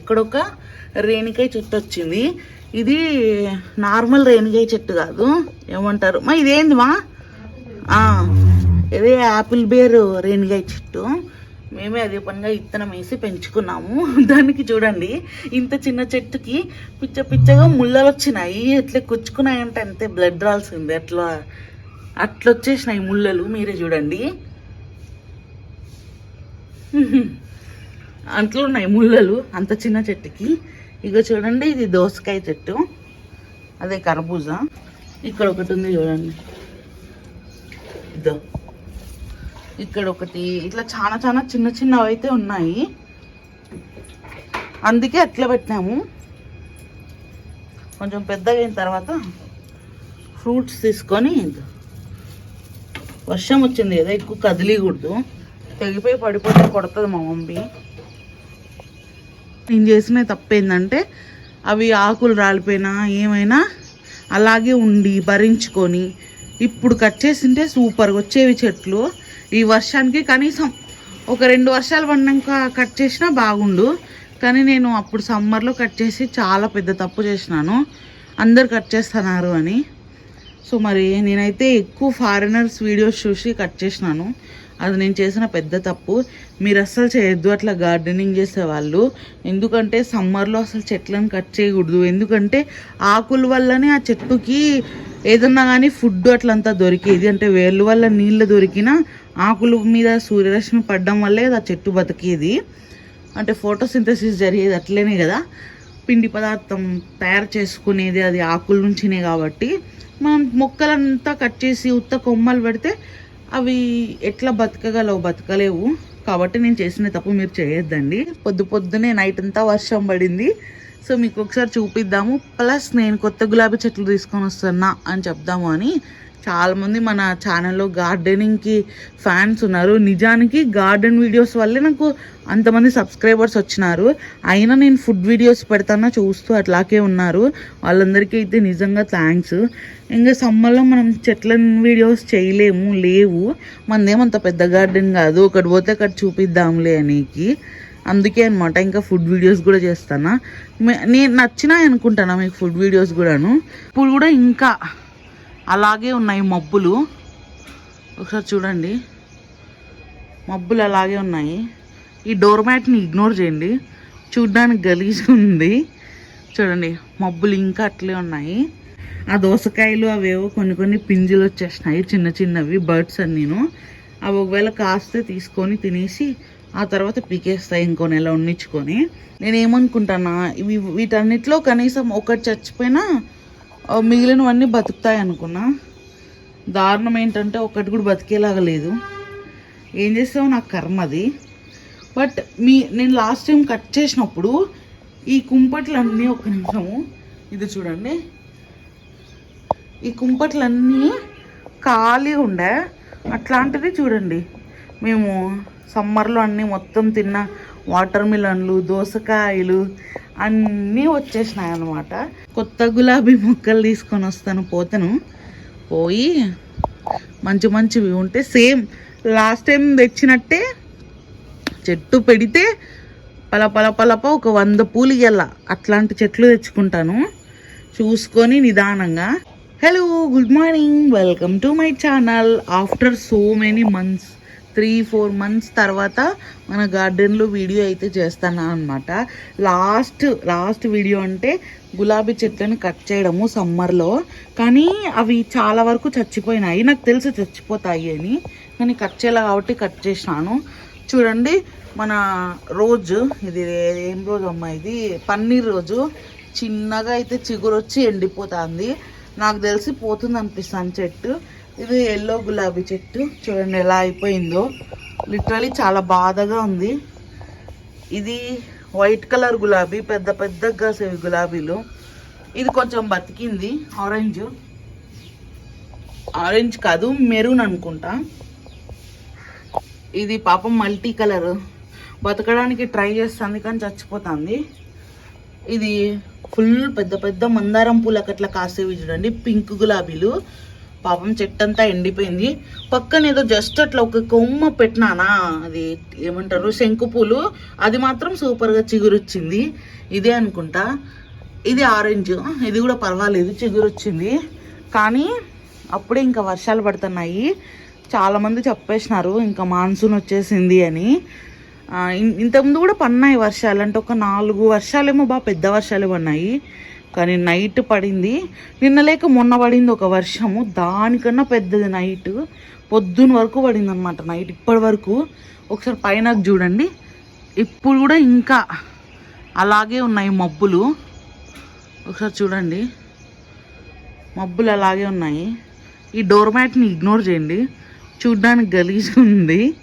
ఇక్కడ ఒక రేణికాయ చెట్టు వచ్చింది ఇది నార్మల్ రేణికాయ చెట్టు కాదు. ఏమంటారు? మా ఇదేంది మా? ఇదే యాపిల్ బేర్ రేణికాయ చెట్టు. మేమే అదే పనిగా ఇత్తనం వేసి పెంచుకున్నాము. దానికి చూడండి ఇంత చిన్న చెట్టుకి పిచ్చ పిచ్చగా ముళ్ళలు వచ్చినాయి ఎట్లా కుచ్చుకున్నాయంటే అంతే బ్లడ్ రాల్సింది. అట్లా అట్లా వచ్చేసినాయి ముళ్ళలు. మీరే చూడండి. అంట్లో ఉన్నాయి ముళ్ళలు అంత చిన్న చెట్టుకి. ఇక చూడండి ఇది దోసకాయ చెట్టు. అదే కర్బూజా. ఇక్కడ ఒకటి ఉంది చూడండి. ఇదో. ఇక్కడ ఒకటి. ఇట్లా చాలా చాలా చిన్న చిన్నవి అయితే ఉన్నాయి. అందుకే అట్లా పెట్టినాము. కొంచెం పెద్దగా అయిన తర్వాత ఫ్రూట్స్ తీసుకొని వర్షం వచ్చింది కదా ఎక్కువ కదిలీకూడదు. తెగిపోయి పడిపోతే కొడుతుంది మా మమ్మీ. నేను చేసిన తప్పేందంటే అవి ఆకులు రాలిపోయినా ఏమైనా అలాగే ఉండి భరించుకొని ఇప్పుడు కట్ చేసింటే సూపర్గా వచ్చేవి చెట్లు ఈ వర్షానికి కనీసం ఒక రెండు వర్షాలు పడినాక కట్ చేసినా బాగుండు. కానీ నేను అప్పుడు సమ్మర్లో కట్ చేసి చాలా పెద్ద తప్పు చేసినాను. అందరు కట్ చేస్తున్నారు అని. సో మరి నేనైతే ఎక్కువ ఫారినర్స్ వీడియోస్ చూసి కట్ చేసినాను. అది నేను చేసిన పెద్ద తప్పు. మీరు అస్సలు చేయొద్దు అట్లా గార్డెనింగ్ చేసేవాళ్ళు. ఎందుకంటే సమ్మర్లో అసలు చెట్లను కట్ చేయకూడదు. ఎందుకంటే ఆకుల వల్లనే ఆ చెట్టుకి ఏదన్నా కానీ ఫుడ్ అట్లంతా దొరికేది. అంటే వేళ్ళు వల్ల నీళ్ళు దొరికినా ఆకుల మీద సూర్యరశ్మి పడడం వల్లే అది ఆ చెట్టు బతికేది. అంటే ఫోటోసింథసిస్ జరిగేది అట్లనే కదా. పిండి పదార్థం తయారు చేసుకునేది అది ఆకుల నుంచినే కాబట్టి. మనం మొక్కలంతా కట్ చేసి ఉత్త కొమ్మలు పెడితే అవి ఎట్లా బతకగలవు? బతకలేవు. కాబట్టి నేను చేసిన తప్పు మీరు చేయొద్దండి. పొద్దు పొద్దునే నైట్ అంతా వర్షం పడింది. సో మీకు ఒకసారి చూపిద్దాము. ప్లస్ నేను కొత్త గులాబీ చెట్లు తీసుకొని వస్తున్నా అని చెప్దాము అని. చాలామంది మన ఛానల్లో గార్డెనింగ్కి ఫ్యాన్స్ ఉన్నారు. నిజానికి గార్డెన్ వీడియోస్ వల్లే నాకు అంతమంది సబ్స్క్రైబర్స్ వచ్చినారు. అయినా నేను ఫుడ్ వీడియోస్ పెడతానా చూస్తూ అట్లాగే ఉన్నారు. వాళ్ళందరికీ అయితే నిజంగా థ్యాంక్స్ ఇంకా సమ్మర్లో మనం చెట్ల వీడియోస్ చేయలేము లేవు. మనదేమంత పెద్ద గార్డెన్ కాదు. ఒకటి పోతే అక్కడ చూపిద్దాంలే అనేకి. అందుకే అనమాట ఇంకా ఫుడ్ వీడియోస్ కూడా చేస్తానా. నేను నచ్చినాయి అనుకుంటానా మీకు ఫుడ్ వీడియోస్ కూడాను? ఇప్పుడు కూడా ఇంకా అలాగే ఉన్నాయి మబ్బులు. ఒకసారి చూడండి. మబ్బులు అలాగే ఉన్నాయి. ఈ డోర్ మ్యాట్ని ఇగ్నోర్ చేయండి. చూడ్డానికి గలీజ్గా ఉంది. చూడండి మబ్బులు ఇంకా అట్లే ఉన్నాయి. ఆ దోసకాయలు అవేవో కొన్ని కొన్ని పింజులు వచ్చేసినాయి. చిన్న చిన్నవి బర్డ్స్ అన్నీను అవి ఒకవేళ కాస్తే తీసుకొని తినేసి ఆ తర్వాత పీకేస్తాయి ఇంకో నెల ఉండించుకొని నేనేమనుకుంటానా ఇవి వీటన్నిటిలో కనీసం ఒకటి చచ్చిపోయినా మిగిలినవన్నీ బతుకుతాయి అనుకున్నా. దారుణం ఏంటంటే ఒకటి కూడా బతికేలాగా లేదు. ఏం చేస్తావు? నాకు కర్మ అది. బట్ మీ నేను లాస్ట్ టైం కట్ చేసినప్పుడు ఈ కుంపట్లన్నీ ఒక నిమిషము ఇది చూడండి. ఈ కుంపట్లన్నీ ఖాళీ ఉండే. అట్లాంటిది చూడండి. మేము సమ్మర్లో అన్నీ మొత్తం తిన్న వాటర్ మిలన్లు దోసకాయలు అన్నీ వచ్చేసినాయి అనమాట కొత్త గులాబీ మొక్కలు తీసుకొని వస్తాను పోతను. పోయి మంచి మంచివి ఉంటే సేమ్ లాస్ట్ టైం తెచ్చినట్టే చెట్టు పెడితే పల పల పలప ఒక వంద పూలు ఇయ్యాల. అట్లాంటి చెట్లు తెచ్చుకుంటాను. చూసుకొని నిదానంగా. Hello good morning welcome to my channel after so many months three four months తర్వాత మన గార్డెన్లో వీడియో అయితే చేస్తాను అనమాట లాస్ట్ లాస్ట్ వీడియో అంటే గులాబీ చెట్లను కట్ చేయడము సమ్మర్లో. కానీ అవి చాలా వరకు చచ్చిపోయినాయి. నాకు తెలిసి చచ్చిపోతాయి అని. కానీ కట్ చేయాలి కాబట్టి కట్ చేసినాను. చూడండి మన రోజు ఇది ఏం రోజు అమ్మా ఇది? పన్నీర్ రోజు. చిన్నగా అయితే చిగురు వచ్చి ఎండిపోతుంది. నాకు తెలిసి పోతుంది అనిపిస్తాను చెట్టు. ఇది ఎల్లో గులాబీ చెట్టు. చూడండి ఎలా అయిపోయిందో. లిటరలీ చాలా బాధగా ఉంది. ఇది వైట్ కలర్ గులాబీ పెద్ద పెద్దగా కాసేవి గులాబీలు. ఇది కొంచెం బతికింది. ఆరెంజ్ ఆరెంజ్ కాదు మెరూన్ అనుకుంటా. ఇది పాపం మల్టీ కలర్ బతకడానికి ట్రై చేస్తుంది కానీ చచ్చిపోతుంది. ఇది ఫుల్ పెద్ద పెద్ద మందారం పూలకు అట్లా కాసేవి చూడండి. పింక్ గులాబీలు. పాపం చెట్టు అంతా ఎండిపోయింది. పక్కన ఏదో జస్ట్ అట్లా ఒక కొమ్మ పెట్టినానా అది ఏమంటారు శంకు పూలు అది మాత్రం సూపర్గా చిగురొచ్చింది. ఇదే అనుకుంటా. ఇది ఆరెంజ్ ఇది కూడా పర్వాలేదు చిగురొచ్చింది. కానీ అప్పుడే ఇంకా వర్షాలు పడుతున్నాయి. చాలామంది చెప్పేసినారు ఇంకా మాన్సూన్ వచ్చేసింది అని. ఇంతకుముందు కూడా పడినాయి వర్షాలు. అంటే ఒక నాలుగు వర్షాలేమో బాగా పెద్ద వర్షాలు పడినాయి కానీ నైట్ పడింది. నిన్న లేక మొన్న పడింది ఒక వర్షము. దానికన్నా పెద్దది నైట్ పొద్దున్న వరకు పడింది అనమాట నైట్ ఇప్పటి వరకు ఒకసారి పైన చూడండి. ఇప్పుడు కూడా ఇంకా అలాగే ఉన్నాయి మబ్బులు. ఒకసారి చూడండి. మబ్బులు అలాగే ఉన్నాయి. ఈ డోర్ మ్యాట్ని ఇగ్నోర్ చేయండి. చూడ్డానికి గలీజ్ ఉంది.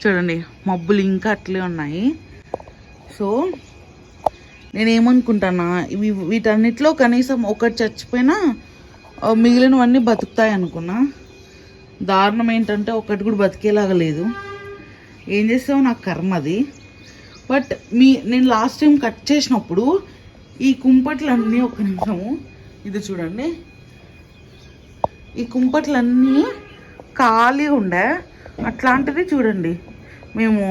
చూడండి మబ్బులు ఇంకా అట్లే ఉన్నాయి. సో నేనేమనుకుంటానా? ఇవి వీటన్నిటిలో కనీసం ఒకటి చచ్చిపోయినా మిగిలినవన్నీ బతుకుతాయి అనుకున్నా. దారుణం ఏంటంటే ఒకటి కూడా బతికేలాగా లేదు. ఏం చేస్తావు నాకు కర్మ అది. బట్ మీ నేను లాస్ట్ టైం కట్ చేసినప్పుడు ఈ కుంపట్లన్నీ ఒక నిమిషము ఇది చూడండి. ఈ కుంపట్లన్నీ ఖాళీ ఉండే. అట్లాంటిది చూడండి. మేము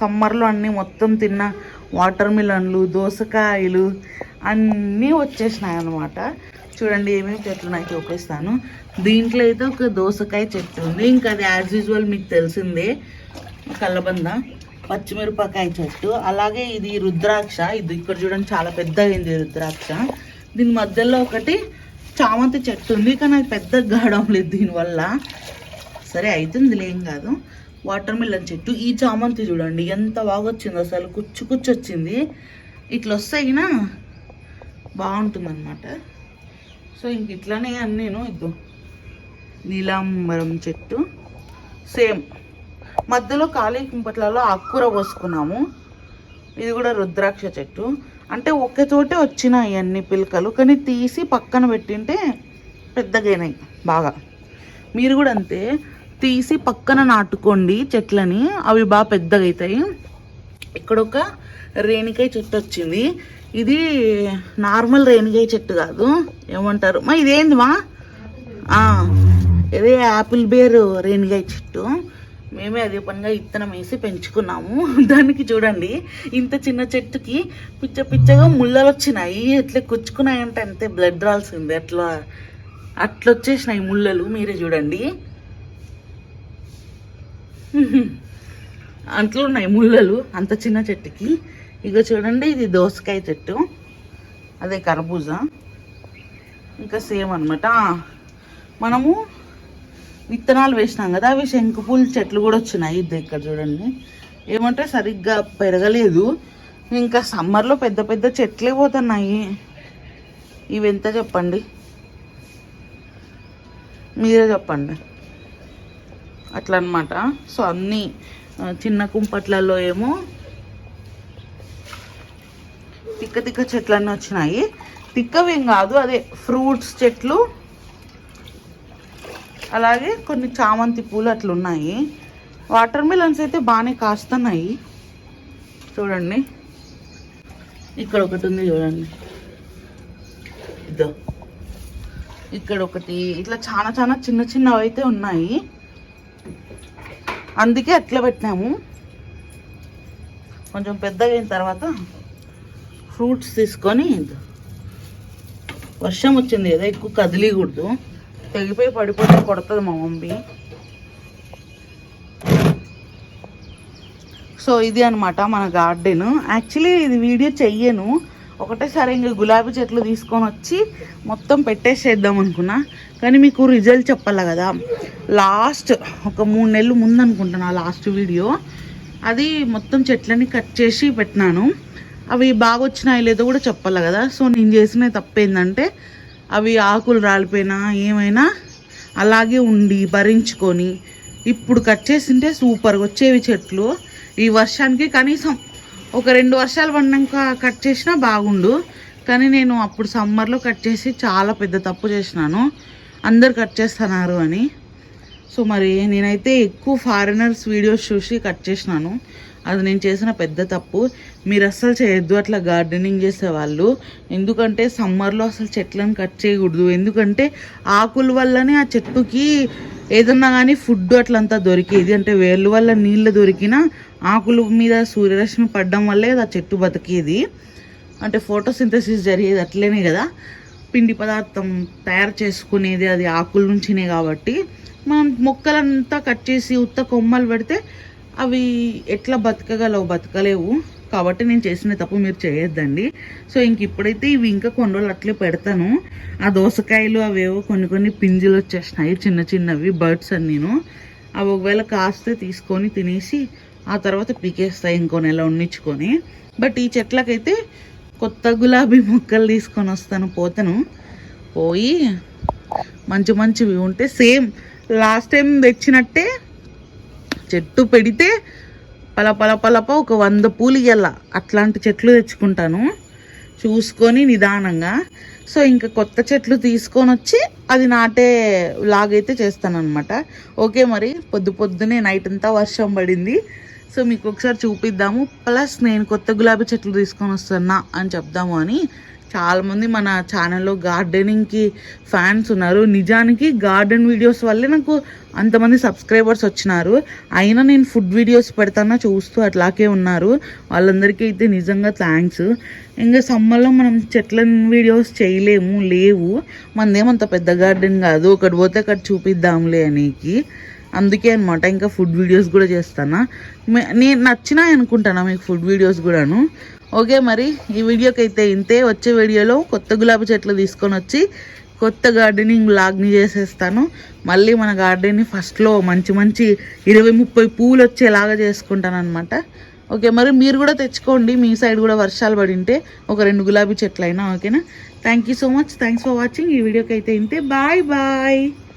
సమ్మర్లో అన్నీ మొత్తం తిన్న వాటర్ మిలన్లు దోసకాయలు అన్నీ వచ్చేసినాయి అన్నమాట చూడండి ఏమేమి చెట్లు నాకు చూపిస్తాను దీంట్లో అయితే ఒక దోసకాయ చెట్టు ఉంది. ఇంకా అది యాజ్ యూజువల్ మీకు తెలిసిందే. కలబంద పచ్చిమిరపకాయ చెట్టు. అలాగే ఇది రుద్రాక్ష. ఇది ఇక్కడ చూడండి చాలా పెద్దగైంది అయింది రుద్రాక్ష. దీని మధ్యలో ఒకటి చామంతి చెట్టు ఉంది. కానీ అది పెద్ద గాడం లేదు దీనివల్ల. సరే అవుతుంది లేం కాదు. వాటర్ మిలన్ చెట్టు ఈ చామంతి చూడండి ఎంత బాగా వచ్చింది అసలు కుచ్చు కుచ్చు వచ్చింది ఇట్లా వస్తాయినా బాగుంటుంది అనమాట సో ఇంక ఇట్లానే నేను ఇద్దు. నీలాంబరం చెట్టు. సేమ్. మధ్యలో ఖాళీ కుంపట్లలో ఆకుకూర పోసుకున్నాము ఇది కూడా రుద్రాక్ష చెట్టు. అంటే ఒకే చోటే వచ్చినాయి అన్ని పిలకలు కానీ తీసి పక్కన పెట్టింటే పెద్దగైనాయి బాగా. మీరు కూడా అంతే. తీసి పక్కన నాటుకోండి చెట్లని. అవి బాగా పెద్దగా అవుతాయి ఇక్కడ ఒక రేణికాయ చెట్టు వచ్చింది. ఇది నార్మల్ రేణికాయ చెట్టు కాదు. ఏమంటారు? మా ఇదేంది మా? ఇదే యాపిల్ బేర్ రేణికాయ చెట్టు. మేమే అదే పనిగా ఇత్తనం వేసి పెంచుకున్నాము. దానికి చూడండి ఇంత చిన్న చెట్టుకి పిచ్చ పిచ్చగా ముళ్ళలు వచ్చినాయి ఎట్లా కుచ్చుకున్నాయంటే అంతే బ్లడ్ రాల్సింది. అట్లా అట్లా వచ్చేసినాయి ముళ్ళలు. మీరే చూడండి. అంట్లో ఉన్నాయి ముళ్ళలు అంత చిన్న చెట్టుకి. ఇక చూడండి ఇది దోసకాయ చెట్టు. అదే కర్బూజా. ఇంకా సేమ్ అనమాట మనము విత్తనాలు వేసినాం కదా అవి శంకుపూలు చెట్లు కూడా వచ్చినాయి. ఇది ఇక్కడ చూడండి. ఏమంటే సరిగ్గా పెరగలేదు. ఇంకా సమ్మర్లో పెద్ద పెద్ద చెట్లే పోతున్నాయి. ఇవి ఎంత చెప్పండి? మీరే చెప్పండి. అట్లా అనమాట సో అన్నీ చిన్న కుంపట్లలో ఏమో తిక్క తిక్క చెట్లన్నీ వచ్చినాయి. తిక్కవేం కాదు అదే ఫ్రూట్స్ చెట్లు. అలాగే కొన్ని చామంతి పూలు అట్లా ఉన్నాయి వాటర్ మిలన్స్ అయితే బాగానే కాస్తున్నాయి. చూడండి. ఇక్కడ ఒకటి ఉంది చూడండి. ఇదో. ఇక్కడ ఒకటి. ఇట్లా చాలా చాలా చిన్న చిన్నవి అయితే ఉన్నాయి. అందుకే అట్లా పెట్టినాము. కొంచెం పెద్దగా అయిన తర్వాత ఫ్రూట్స్ తీసుకొని వర్షం వచ్చింది కదా ఎక్కువ కదిలీకూడదు. తెగిపోయి పడిపోతే కొడుతుంది మా మమ్మీ. సో ఇది అనమాట మన గార్డెన్. యాక్చువల్లీ ఇది వీడియో చెయ్యను. ఒకటేసారి ఇంకా గులాబీ చెట్లు తీసుకొని వచ్చి మొత్తం పెట్టేసేద్దాం అనుకున్నా. కానీ మీకు రిజల్ట్ చెప్పాలి కదా? లాస్ట్ ఒక మూడు నెలలు ముందు అనుకుంటున్నా లాస్ట్ వీడియో. అది మొత్తం చెట్లని కట్ చేసి పెట్టినాను. అవి బాగా వచ్చినాయి లేదో కూడా చెప్పాలి కదా? సో నేను చేసిన తప్పేందంటే అవి ఆకులు రాలిపోయినా ఏమైనా అలాగే ఉండి భరించుకొని ఇప్పుడు కట్ చేసింటే సూపర్గా వచ్చేవి చెట్లు. ఈ వర్షానికి కనీసం ఒక రెండు వర్షాలు పడినాక కట్ చేసినా బాగుండు. కానీ నేను అప్పుడు సమ్మర్లో కట్ చేసి చాలా పెద్ద తప్పు చేసినాను. అందరు కట్ చేస్తున్నారు అని. సో మరి నేనైతే ఎక్కువ ఫారినర్స్ వీడియోస్ చూసి కట్ చేసినాను. అది నేను చేసిన పెద్ద తప్పు. మీరు అస్సలు చేయొద్దు అట్లా గార్డెనింగ్ చేసేవాళ్ళు ఎందుకంటే సమ్మర్లో అసలు చెట్లను కట్ చేయకూడదు. ఎందుకంటే ఆకుల వల్లనే ఆ చెట్టుకి ఏదన్నా కానీ ఫుడ్ అట్లంతా దొరికేది. అంటే వేర్ల వల్ల నీళ్ళు దొరికిన ఆకుల మీద సూర్యరశ్మి పడడం వల్లే ఆ చెట్టు బతికేది. అంటే ఫోటోసింథసిస్ జరిగేది అట్లనే కదా. పిండి పదార్థం తయారు చేసుకునేది అది ఆకుల నుంచినే కాబట్టి మనం మొక్కలంతా కట్ చేసి ఉత్త కొమ్మలు పెడితే అవి ఎట్లా బతకగలవు బతకలేవు. కాబట్టి నేను చేసిన తప్పు మీరు చేయొద్దండి. సో ఇంక ఇప్పుడైతే ఇవి ఇంకా కొన్ని రోజులు అట్లే పెడతాను. ఆ దోసకాయలు అవేవో కొన్ని కొన్ని పింజులు వచ్చేసినాయి చిన్న చిన్నవి బర్డ్స్ అని నేను. అవి ఒకవేళ కాస్తే తీసుకొని తినేసి ఆ తర్వాత పీకేస్తాయి ఇంకో నెల ఉండించుకొని బట్ ఈ చెట్లకైతే కొత్త గులాబీ మొక్కలు తీసుకొని వస్తాను పోతాను. పోయి మంచి మంచివి ఉంటే సేమ్ లాస్ట్ టైం తెచ్చినట్టే చెట్టు పెడితే పల పల పలప ఒక వంద పూలు ఇయ్యాల. అట్లాంటి చెట్లు తెచ్చుకుంటాను. చూసుకొని నిదానంగా. సో ఇంకా కొత్త చెట్లు తీసుకొని వచ్చి అది నాటే లాగైతే చేస్తాను అనమాట ఓకే మరి పొద్దు పొద్దునే నైట్ అంతా వర్షం పడింది. సో మీకు ఒకసారి చూపిద్దాము. ప్లస్ నేను కొత్త గులాబీ చెట్లు తీసుకొని వస్తున్నా అని చెప్దాము అని. చాలామంది మన ఛానల్లో గార్డెనింగ్కి ఫ్యాన్స్ ఉన్నారు. నిజానికి గార్డెన్ వీడియోస్ వల్లే నాకు అంతమంది సబ్స్క్రైబర్స్ వచ్చినారు. అయినా నేను ఫుడ్ వీడియోస్ పెడతానా చూస్తూ అట్లాగే ఉన్నారు. వాళ్ళందరికీ అయితే నిజంగా థ్యాంక్స్. ఇంకా సమ్మర్లో మనం చెట్ల వీడియోస్ చేయలేము లేవు. మనదేమంత పెద్ద గార్డెన్ కాదు. ఒకటి పోతే అక్కడ చూపిద్దాంలే అనేకి. అందుకే అనమాట ఇంకా ఫుడ్ వీడియోస్ కూడా చేస్తానా. నేను నచ్చినాయి అనుకుంటాను మీకు ఫుడ్ వీడియోస్ కూడాను? ఓకే మరి ఈ వీడియోకి అయితే ఇంతే. వచ్చే వీడియోలో కొత్త గులాబీ చెట్లు తీసుకొని వచ్చి కొత్త గార్డెనింగ్ లాగ్ని చేసేస్తాను. మళ్ళీ మన గార్డెన్ని ఫస్ట్లో మంచి మంచి ఇరవై ముప్పై పూలు వచ్చేలాగా చేసుకుంటాను అనమాట ఓకే మరి మీరు కూడా తెచ్చుకోండి. మీ సైడ్ కూడా వర్షాలు పడింటే ఒక రెండు గులాబీ చెట్లు అయినా ఓకేనా? Thank you so much thanks for watching ఈ వీడియోకి అయితే ఇంతే. Bye bye